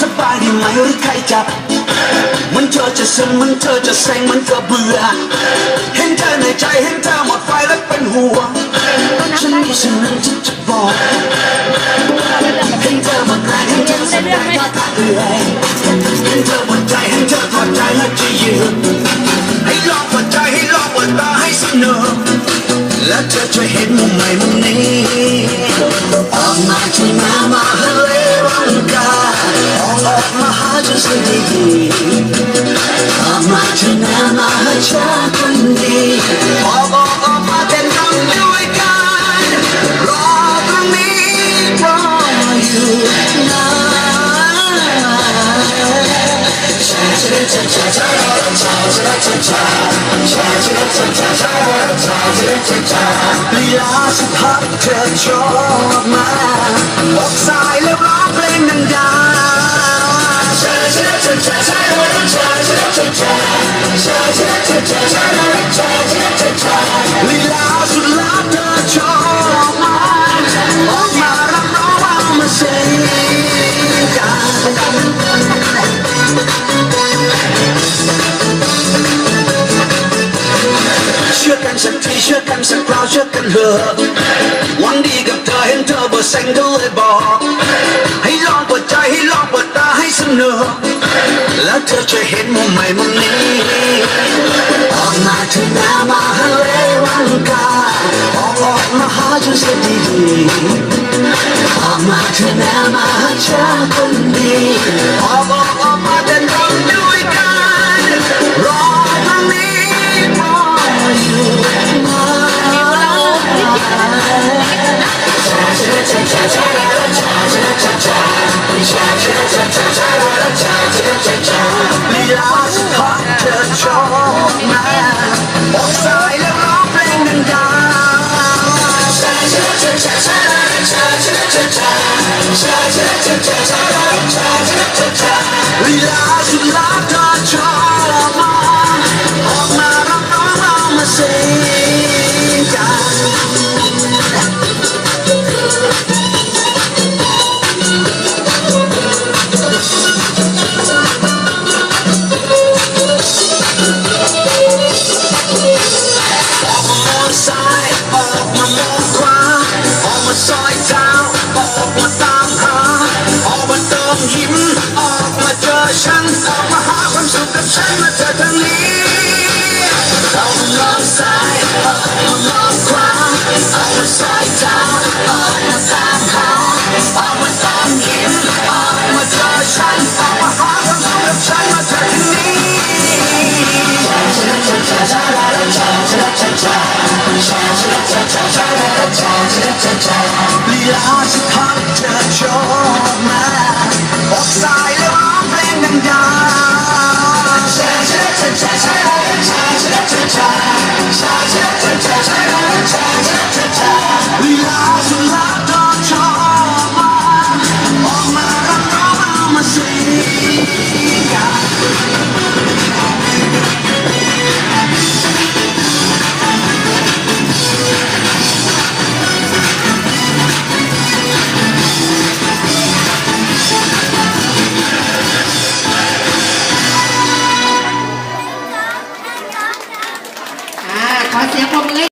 สบายดีไหมหรือใครจับมันเธอจะซึมมันเธอจะเซ็งมันเธอเบื่อ เห็นเธอในใจเห็นเธอหมดไฟแล้วเป็นห่วงฉันมีสิ่งหนึ่งที่จะบอกเห็นเธอหมดแรงเห็นเธอแสดงว่าตาเอื่อยเห็นเธอหมดใจเห็นเธอถอดใจแล้วจะยืนให้ลองเปิดใจให้ลองเปิดตาให้สนุกและเธอจะเห็นมุมใหม่มุมนี้ออกมาที่หน้ามา อกมาหาฉันสักทีออกมาที่หน้ามาหาฉันคนดีออกออกออกมาแต่ทำด้วยกันรอตรงนี้รออยู่นะลีลาสุภาพเธอชอบมาอกสายแล้วร้องเพลง เชื่อกันสักคราวเชื่อกันเถอะหวังดีกับเธอเห็นเธอเบ่เซ็งก็เลยบอก ให้ลองเปิดใจให้ลองเปิดตาให้สนุกแล้วเธอจะเห็นมุมใหม่มุมนี้ออกมาเถอะนะมาให้เร็วร่างกายออกออกมาหาฉันสักทีออกมาเถอะนะมาหาฉันคนดีออกออก ลีลาสามอง กัน